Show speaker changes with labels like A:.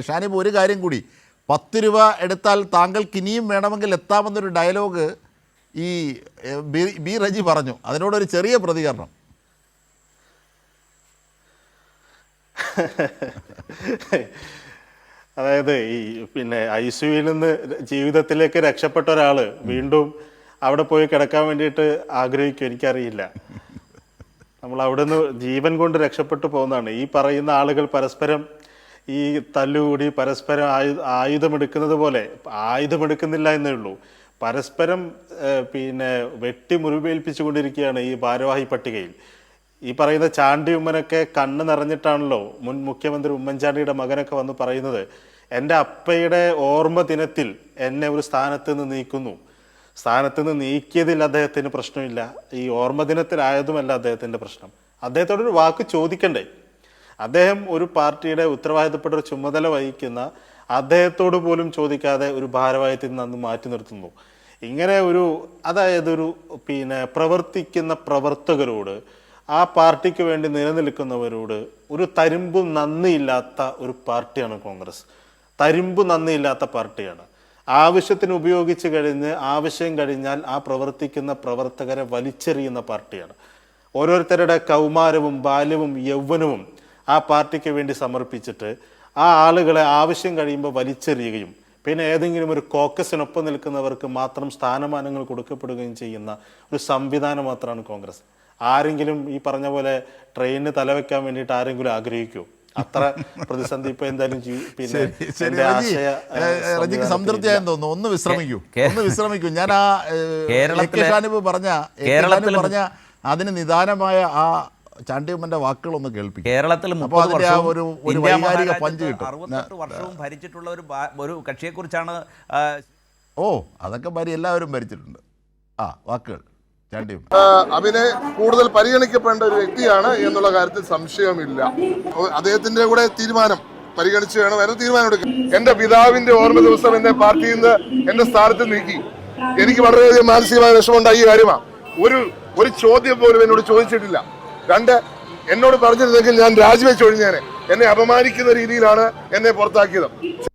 A: ഷാനിബ് ഒരു കാര്യം കൂടി. പത്ത് രൂപ എടുത്താൽ താങ്കൾക്ക് ഇനിയും വേണമെങ്കിൽ എത്താമെന്നൊരു ഡയലോഗ് ഈ ബി- റജി പറഞ്ഞു. അതിനോടൊരു ചെറിയ പ്രതികരണം.
B: അതായത് ഈ പിന്നെ ഐ സിയുയിൽ നിന്ന് ജീവിതത്തിലേക്ക് രക്ഷപ്പെട്ട ഒരാൾ വീണ്ടും അവിടെ പോയി കിടക്കാൻ വേണ്ടിയിട്ട് ആഗ്രഹിക്കും എനിക്കറിയില്ല. നമ്മൾ അവിടെ നിന്ന് ജീവൻ കൊണ്ട് രക്ഷപ്പെട്ടു പോകുന്നതാണ്. ഈ പറയുന്ന ആളുകൾ പരസ്പരം ഈ തല്ലുകൂടി പരസ്പരം ആയു ആയുധമെടുക്കുന്നത് പോലെ ആയുധമെടുക്കുന്നില്ല എന്നേ ഉള്ളൂ. പരസ്പരം പിന്നെ വെട്ടി മുറിവേൽപ്പിച്ചുകൊണ്ടിരിക്കുകയാണ് ഈ ഭാരവാഹി പട്ടികയിൽ. ഈ പറയുന്ന ചാണ്ടി ഉമ്മനൊക്കെ കണ്ണ് നിറഞ്ഞിട്ടാണല്ലോ മുൻ മുഖ്യമന്ത്രി ഉമ്മൻചാണ്ടിയുടെ മകനൊക്കെ വന്ന് പറയുന്നത്. എന്റെ അപ്പയുടെ ഓർമ്മ ദിനത്തിൽ എന്നെ ഒരു സ്ഥാനത്ത് നിന്ന് നീക്കുന്നു. സ്ഥാനത്ത് നിന്ന് നീക്കിയതിൽ അദ്ദേഹത്തിന് പ്രശ്നമില്ല. ഈ ഓർമ്മ ദിനത്തിലായതുമല്ല അദ്ദേഹത്തിന്റെ പ്രശ്നം. അദ്ദേഹത്തോടൊരു വാക്ക് ചോദിക്കണ്ടേ? അദ്ദേഹം ഒരു പാർട്ടിയുടെ ഉത്തരവാദിത്തപ്പെട്ട ഒരു ചുമതല വഹിക്കുന്ന അദ്ദേഹത്തോട് പോലും ചോദിക്കാതെ ഒരു ഭാരവാഹിത്തിൽ നിന്ന് മാറ്റി നിർത്തുന്നു. ഇങ്ങനെ ഒരു അതായത് ഒരു പിന്നെ പ്രവർത്തിക്കുന്ന പ്രവർത്തകരോട് ആ പാർട്ടിക്ക് വേണ്ടി നിലനിൽക്കുന്നവരോട് ഒരു തരിമ്പും നന്ദിയില്ലാത്ത ഒരു പാർട്ടിയാണ് കോൺഗ്രസ്. തരിമ്പ് നന്ദിയില്ലാത്ത പാർട്ടിയാണ്. ആവശ്യത്തിന് ഉപയോഗിച്ച് കഴിഞ്ഞ് ആവശ്യം കഴിഞ്ഞാൽ ആ പ്രവർത്തിക്കുന്ന പ്രവർത്തകരെ വലിച്ചെറിയുന്ന പാർട്ടിയാണ്. ഓരോരുത്തരുടെ കൗമാരവും ബാല്യവും യൗവനവും ആ പാർട്ടിക്ക് വേണ്ടി സമർപ്പിച്ചിട്ട് ആ ആളുകളെ ആവശ്യം കഴിയുമ്പോൾ വലിച്ചെറിയുകയും പിന്നെ ഏതെങ്കിലും ഒരു കോക്കസിനൊപ്പം നിൽക്കുന്നവർക്ക് മാത്രം സ്ഥാനമാനങ്ങൾ കൊടുക്കപ്പെടുകയും ചെയ്യുന്ന ഒരു സംവിധാനം മാത്രമാണ് കോൺഗ്രസ്. ആരെങ്കിലും ഈ പറഞ്ഞ പോലെ ട്രെയിനിന് തലവെക്കാൻ വേണ്ടിയിട്ട് ആരെങ്കിലും ആഗ്രഹിക്കുമോ അത്ര പ്രതിസന്ധി ഇപ്പൊ എന്തായാലും
A: റജിക്ക് സംതൃപ്തിയായെന്ന് തോന്നുന്നു. ഒന്ന് വിശ്രമിക്കൂ. ഒന്ന് വിശ്രമിക്കൂ. ഞാൻ ആ കേരളത്തിൽ
C: കേരളത്തിലെ-
A: പറഞ്ഞ എ കെ
C: കേരളത്തിലെ-
A: ഷാനിബ് പറഞ്ഞ അതിന് നിദാനമായ ആ ചാണ്ടിയമ്മന്റെ വാക്കുകളൊന്ന് കേൾപ്പിക്കും.
C: കേരളത്തിൽ
A: ഒരു ഒരു വൈകാരിക പഞ്ച് കിട്ടും.
C: അറുപത്തെട്ട് വർഷവും ഭരിച്ചിട്ടുള്ള ഒരു ഒരു കക്ഷിയെക്കുറിച്ചാണ്
A: ഓ അതൊക്കെ ഭരി എല്ലാവരും ഭരിച്ചിട്ടുണ്ട്. ആ വാക്കുകൾ. ചാണ്ടിയമ്മ.
D: അഭിനെ കൂടുതൽ പരിഗണിക്കപ്പെടേണ്ട ഒരു വ്യക്തിയാണ് എന്നുള്ള കാര്യത്തിൽ സംശയമില്ല. അദ്ദേഹത്തിന്റെ കൂടെ തീരുമാനം പരിഗണിച്ച് വേണം. അതിന് തീരുമാനം എടുക്കാൻ. എന്റെ പിതാവിന്റെ ഓർമ്മ ദിവസം എന്നെ പാർട്ടിയിൽ നിന്ന് എന്റെ സ്ഥാനത്ത് നീക്കി. എനിക്ക് വളരെയധികം മാനസികമായ വിഷമമുണ്ടായ ഈ കാര്യമാണ്. ഒരു ഒരു ചോദ്യം പോലും എന്നോട് ചോദിച്ചിട്ടില്ല. രണ്ട് എന്നോട് പറഞ്ഞിരുന്നെങ്കിൽ ഞാൻ രാജിവെച്ചൊഴിഞ്ഞേനെ എന്നെ അപമാനിക്കുന്ന രീതിയിലാണ് എന്നെ പുറത്താക്കിയത്.